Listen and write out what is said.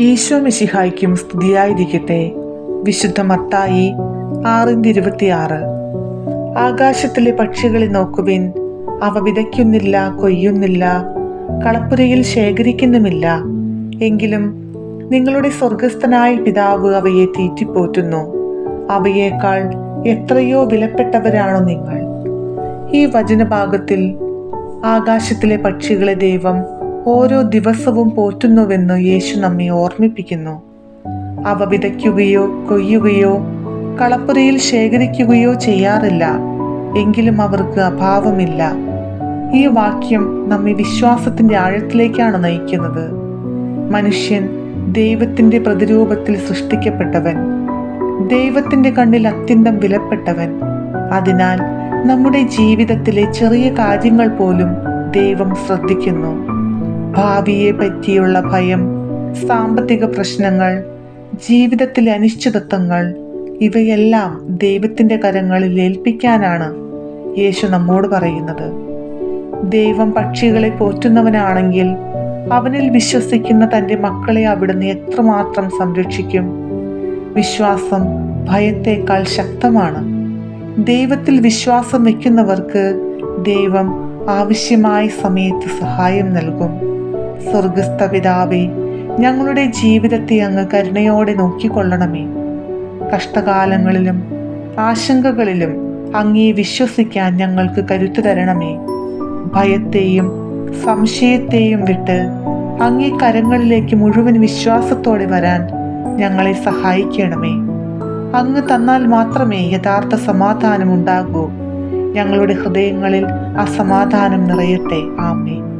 ഈശോ മിശിഹായ്ക്കും സ്തുതിയായിരിക്കട്ടെ. വിശുദ്ധ മത്തായി ആറിന്റെ ഇരുപത്തിയാറ്. ആകാശത്തിലെ പക്ഷികളെ നോക്കുവിൻ. അവ വിതയ്ക്കുന്നില്ല കൊയ്യുന്നില്ല കളപ്പുരയിൽ ശേഖരിക്കുന്നുമില്ല. എങ്കിലും നിങ്ങളുടെ സ്വർഗസ്ഥനായ പിതാവ് അവയെ തീറ്റിപ്പോറ്റുന്നു. അവയേക്കാൾ എത്രയോ വിലപ്പെട്ടവരാണോ നിങ്ങൾ. ഈ വചനഭാഗത്തിൽ ആകാശത്തിലെ പക്ഷികളെ ദൈവം ഓരോ ദിവസവും പോറ്റുന്നുവെന്ന് യേശു നമ്മെ ഓർമ്മിപ്പിക്കുന്നു. അവ വിതയ്ക്കുകയോ കൊയ്യുകയോ കളപ്പുരയിൽ ശേഖരിക്കുകയോ ചെയ്യാറില്ല. എങ്കിലും അവർക്ക് അഭാവമില്ല. ഈ വാക്യം നമ്മെ വിശ്വാസത്തിന്റെ ആഴത്തിലേക്കാണ് നയിക്കുന്നത്. മനുഷ്യൻ ദൈവത്തിന്റെ പ്രതിരൂപത്തിൽ സൃഷ്ടിക്കപ്പെട്ടവൻ. ദൈവത്തിന്റെ കണ്ണിൽ അത്യന്തം വിലപ്പെട്ടവൻ. അതിനാൽ നമ്മുടെ ജീവിതത്തിലെ ചെറിയ കാര്യങ്ങൾ പോലും ദൈവം ശ്രദ്ധിക്കുന്നു. ഭാവിയെ പറ്റിയുള്ള ഭയം സാമ്പത്തിക പ്രശ്നങ്ങൾ ജീവിതത്തിലെ അനിശ്ചിതത്വങ്ങൾ ഇവയെല്ലാം ദൈവത്തിന്റെ കരങ്ങളിൽ ഏൽപ്പിക്കാനാണ് യേശു നമ്മോട് പറയുന്നത്. ദൈവം പക്ഷികളെ പോറ്റുന്നവനാണെങ്കിൽ അവനിൽ വിശ്വസിക്കുന്ന തന്റെ മക്കളെ അവിടുന്ന് എത്രമാത്രം സംരക്ഷിക്കും? വിശ്വാസം ഭയത്തേക്കാൾ ശക്തമാണ്. ദൈവത്തിൽ വിശ്വാസം വയ്ക്കുന്നവർക്ക് ദൈവം ആവശ്യമായ സമയത്ത് സഹായം നൽകും. സ്വർഗസ്ഥ പിതാവേ ഞങ്ങളുടെ ജീവിതത്തെ അങ്ങ് കരുണയോടെ നോക്കിക്കൊള്ളണമേ. കഷ്ടകാലങ്ങളിലും ആശങ്കകളിലും അങ്ങേ വിശ്വസിക്കാൻ ഞങ്ങൾക്ക് കരുത്തു തരണമേ. ഭയത്തെയും സംശയത്തെയും വിട്ട് അങ്ങേ കരങ്ങളിലേക്ക് മുഴുവൻ വിശ്വാസത്തോടെ വരാൻ ഞങ്ങളെ സഹായിക്കണമേ. അങ്ങ് തന്നാൽ മാത്രമേ യഥാർത്ഥ സമാധാനം ഉണ്ടാകൂ ഞങ്ങളുടെ ഹൃദയങ്ങളിൽ ആ സമാധാനം നിറയട്ടെ. ആമേ